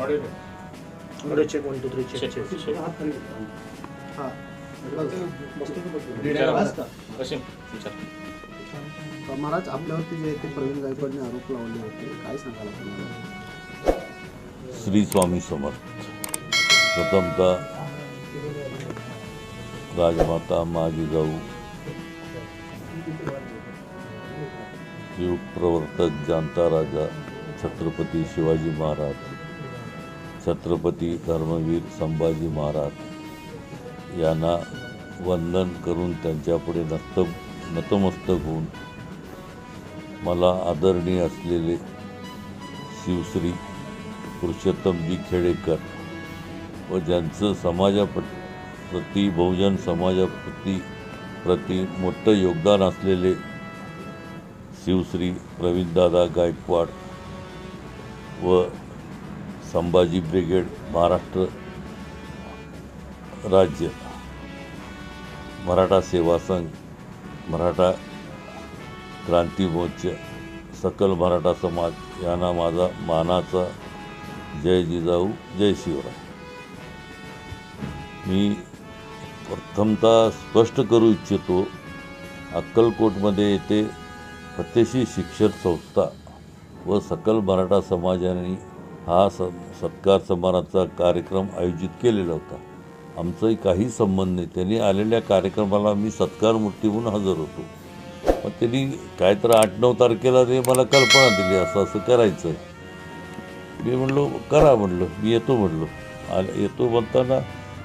Audio check one two three check check हा. महाराज आपल्यावरती जे ते प्रवीण गायकवाडने आरोप लावले होते काय सांगाल आपण श्री स्वामी समर्थ प्रथमतः राजमाता माझी जाऊ युग प्रवर्तक जाणता राजा छत्रपती शिवाजी महाराज छत्रपती धर्मवीर संभाजी महाराज यांना वंदन करून त्यांच्यापुढे नत नतमस्तक होऊन मला आदरणीय असलेले शिवश्री पुरुषोत्तमजी खेडेकर व ज्यांचं समाजाप प्रती बहुजन समाजाप्रती प्रति मोठं योगदान असलेले शिवश्री प्रवीणदादा गायकवाड व संभाजी ब्रिगेड महाराष्ट्र राज्य मराठा सेवा संघ मराठा क्रांती मोर्चा सकल मराठा समाज यांना माझा मानाचा जय जिजाऊ जय शिवराय. मी प्रथमतः स्पष्ट करू इच्छितो अक्कलकोटमध्ये येथे फतेशी शिक्षण संस्था व सकल मराठा समाजाने हा स सत्कार समारंभाचा कार्यक्रम आयोजित केलेला होता. आमचाही काही संबंध नाही. त्यांनी आलेल्या कार्यक्रमाला मी सत्कार मूर्ती म्हणून हजर होतो. मग त्यांनी काय तर आठ नऊ तारखेला ते मला कल्पना दिली असं असं करायचं आहे मी म्हणलो करा म्हणलं. मी येतो म्हणलो. आले येतो म्हणताना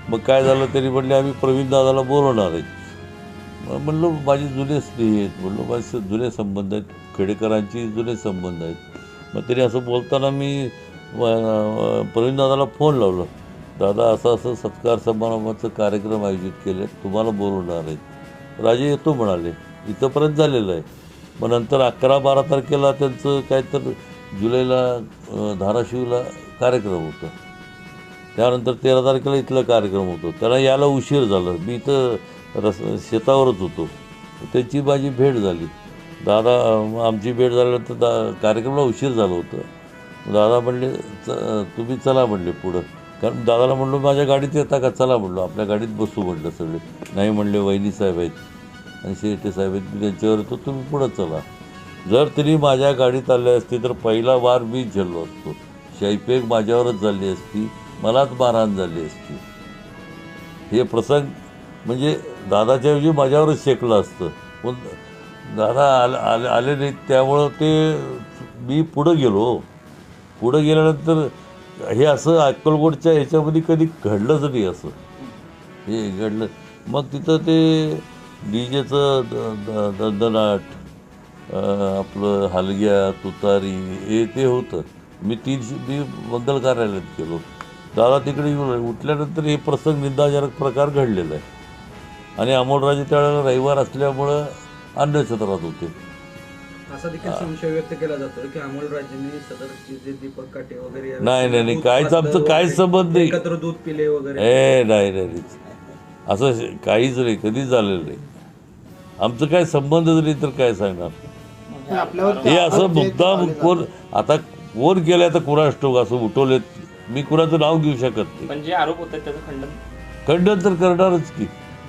मग काय झालं तरी म्हणले आम्ही प्रवीण दादाला बोलवणार आहेत मग म्हणलो माझे जुने स्नेही आहेत. म्हणलो माझे जुने संबंध आहेत. खेडेकरांची जुने संबंध आहेत. मग तरी असं बोलताना मी प्रवीण दादाला फोन लावलं. दादा असं असं सत्कार समारंभाचं कार्यक्रम आयोजित केले तुम्हाला बोलवणार आहेत. राजे येतो म्हणाले इथंपर्यंत झालेलं आहे. मग नंतर अकरा बारा तारखेला त्यांचं काय तर जुलैला धाराशिवला कार्यक्रम होता. त्यानंतर तेरा तारखेला इथला कार्यक्रम होतो. त्याला यायला उशीर झाला. मी इथं रस शेतावरच होतो. त्यांची माझी भेट झाली. दादा आमची भेट झाल्यानंतर दा कार्यक्रमाला उशीर झालं होतं. दादा म्हणले च तुम्ही चला म्हणले पुढं. कारण दादाला म्हणलो माझ्या गाडीत येता का? चला म्हणलो. आपल्या गाडीत बसू म्हटलं सगळे. नाही म्हणले वहिनी साहेब आहेत. आणि शेटे साहेब आहेत. मी त्यांच्यावर येतो तुम्ही पुढं चला. जर तिने माझ्या गाडीत आले असते तर पहिला वार मी झेललो असतो. शैपेक माझ्यावरच झाली असती. मलाच मारहाण झाली असती. हे प्रसंग म्हणजे दादाच्या ऐवजी माझ्यावरच शेकलं असतं. पण दादा आले आले आले नाहीत त्यामुळं ते मी पुढं गेलो. पुढं गेल्यानंतर हे असं अक्कलकोटच्या ह्याच्यामध्ये कधी घडलंच नाही असं. हे घडलं. मग तिथं ते डीजेचं दंदनाट आपलं हलग्या तुतारी हे ते होतं. मी तीन मी मंगल कार्यालयात गेलो. दादा तिकडे येऊन उठल्यानंतर हे प्रसंग निंदाजनक प्रकार घडलेला आहे. आणि अमोलराजे त्यावेळेला रविवार असल्यामुळं अन्नछत्रात होते. असा देखील संशय व्यक्त केला जातो की अमोल राजेंनी सदरचे जे दीपक काटे वगैरे या- नाही, नाही, नाही. काहीच आमचं काहीच संबंध नाही. एकत्र दूध पिले वगैरे. ए नाही नाही नाही. असं श- काहीच नाही कधीच झालेलं नाही. आमचं काय संबंधच नाही तर काय सांगणार? पण हे असं मुद्दाम कोण आता कोण गेलं तर कुणास ठाऊक असं उठवलेत? मी कुणाचं नाव घेऊ शकत नाही. पण जे आरोप होतात त्याचं खंडन खंडन तर करणारच की.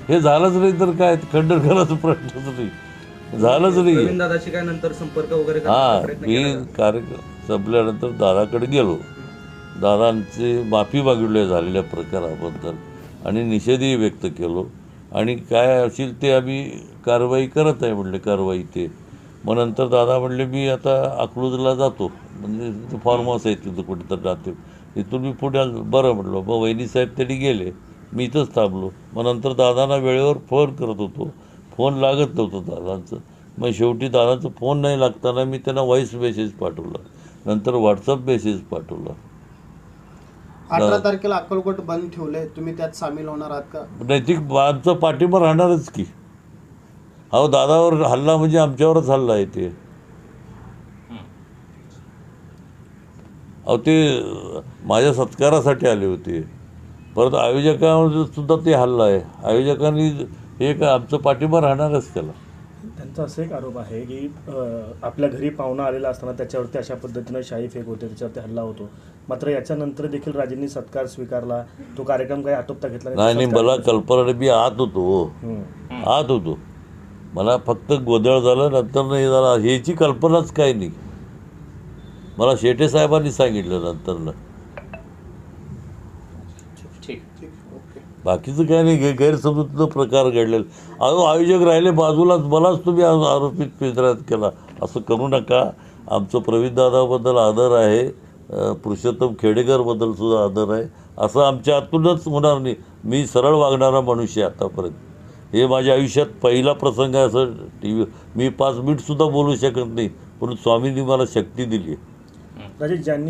हे झालंच नाही तर काय? खंडन करायचं प्रश्नच नाही. झालंच नाही दादाशी काय नंतर संपर्क वगैरे हां मी? कार्यक्रम संपल्यानंतर दादाकडे गेलो. दादांचे माफी मागितली झालेल्या प्रकाराबद्दल आणि निषेधही व्यक्त केलो. आणि काय असेल ते आम्ही कारवाई करत आहे म्हणले कारवाई ते. मग नंतर दादा म्हणले मी आता अकलूजला जातो. म्हणजे फार्म हाऊस आहे तिथं कुठेतरी राहते. तिथून मी पुण्याला बरं म्हणलो मग वहिनी साहेब त्यांनी गेले. मी इथंच थांबलो. मग नंतर दादांना वेळेवर फोन करत होतो. फोन लागत नव्हतं दादांचं. मग शेवटी दादांचा फोन नाही लागताना मी त्यांना व्हॉईस मेसेज पाठवला. नंतर व्हॉट्सअप मेसेज पाठवला. अठरा तारखेला अक्कलकोट बंद ठेवलंय. तुम्ही त्यात सामील होणार आहात का? नैतिक आमचा पाठिंबा राहणारच की. अहो दादावर हल्ला म्हणजे आमच्यावरच हल्ला आहे ते. अहो ते माझ्या सत्कारासाठी आले होते. परत आयोजकांवर सुद्धा ते हल्ला आहे. आयोजकांनी हे का आमचं पाठिंबा राहणारच त्याला. त्यांचा असा एक आरोप आहे की आपल्या घरी पाहुणा आलेला असताना त्याच्यावरती अशा पद्धतीनं शाही फेक होते त्याच्यावरती हल्ला होतो. मात्र याच्यानंतर देखील राजेंनी सत्कार स्वीकारला. तो कार्यक्रम काही आटोपता घेतला नाही नाही मला कल्पना मी आत होतो. आत होतो. मला फक्त गोंधळ झालं नंतर नाही झाला. ह्याची कल्पनाच काय नाही. मला शेटे साहेबांनी सांगितलं नंतरनं. बाकीचं काय नाही गे गैरसमजूतनं प्रकार घडलेला. अहो आयोजक राहिले बाजूलाच मलाच तुम्ही आरोपित पिंजऱ्यात केला. असं करू नका. आमचं प्रवीणदादाबद्दल आदर आहे. पुरुषोत्तम खेडेकरबद्दल सुद्धा आदर आहे. असं आमच्या आतूनच होणार नाही. मी सरळ वागणारा मनुष्य आतापर्यंत. हे माझ्या आयुष्यात पहिला प्रसंग आहे असं टी व्ही मी पाच मिनिटसुद्धा बोलू शकत नाही. पण स्वामींनी मला शक्ती दिली आहे. ज्यांनी